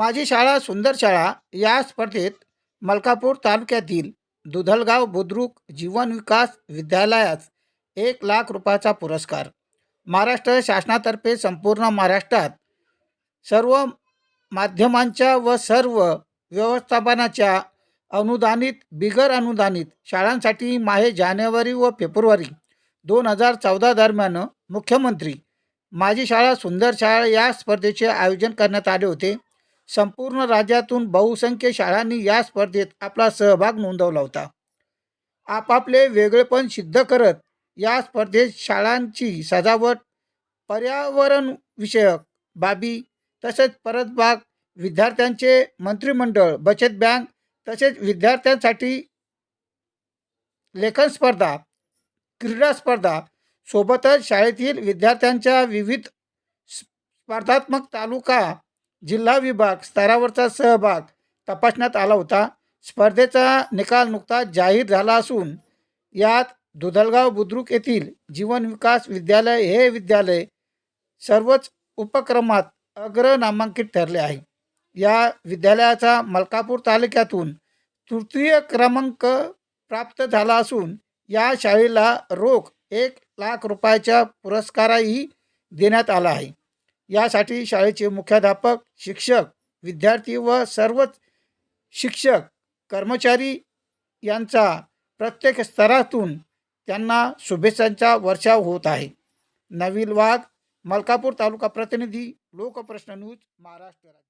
माझी शाळा सुंदर शाळा या स्पर्धेत मलकापूर तालुक्यातील दुधलगाव बुद्रुक जीवन विकास विद्यालयास एक लाख रुपयाचा पुरस्कार. महाराष्ट्र शासनातर्फे संपूर्ण महाराष्ट्रात सर्व माध्यमांच्या व सर्व व्यवस्थापनाच्या अनुदानित बिगर अनुदानित शाळांसाठी माहे जानेवारी व फेब्रुवारी दोन हजार चौदा दरम्यान मुख्यमंत्री माझी शाळा सुंदर शाळा या स्पर्धेचे आयोजन करण्यात आले होते. संपूर्ण राज्यातून बहुसंख्य शाळांनी या स्पर्धेत आपला सहभाग नोंदवला होता. आपापले वेगळेपण सिद्ध करत या स्पर्धेत शाळांची सजावट पर्यावरण विषयक बाबी तसेच परतबाग विद्यार्थ्यांचे मंत्रिमंडळ बचत बँक तसेच विद्यार्थ्यांसाठी लेखन स्पर्धा क्रीडा स्पर्धा सोबतच शाळेतील विद्यार्थ्यांच्या विविध स्पर्धात्मक तालुका जिल्हा विभाग स्तरावरचा सहभाग तपासण्यात आला होता. स्पर्धेचा निकाल नुकताच जाहीर झाला असून यात दुधलगाव बुद्रुक येथील जीवन विकास विद्यालय हे विद्यालय सर्वच उपक्रमात अग्र नामांकित ठरले आहे. या विद्यालयाचा मलकापूर तालुक्यातून तृतीय क्रमांक प्राप्त झाला असून या शाळेला रोख एक लाख रुपयाच्या पुरस्कारही देण्यात आला आहे. यासाठी शाळेचे मुख्याध्यापक शिक्षक विद्यार्थी व सर्वच शिक्षक कर्मचारी यांचा प्रत्येक स्तरातून त्यांना शुभेच्छांचा वर्षाव होत आहे. नवीन वाघ मलकापूर तालुका प्रतिनिधी लोकप्रश्न न्यूज महाराष्ट्र राज्य.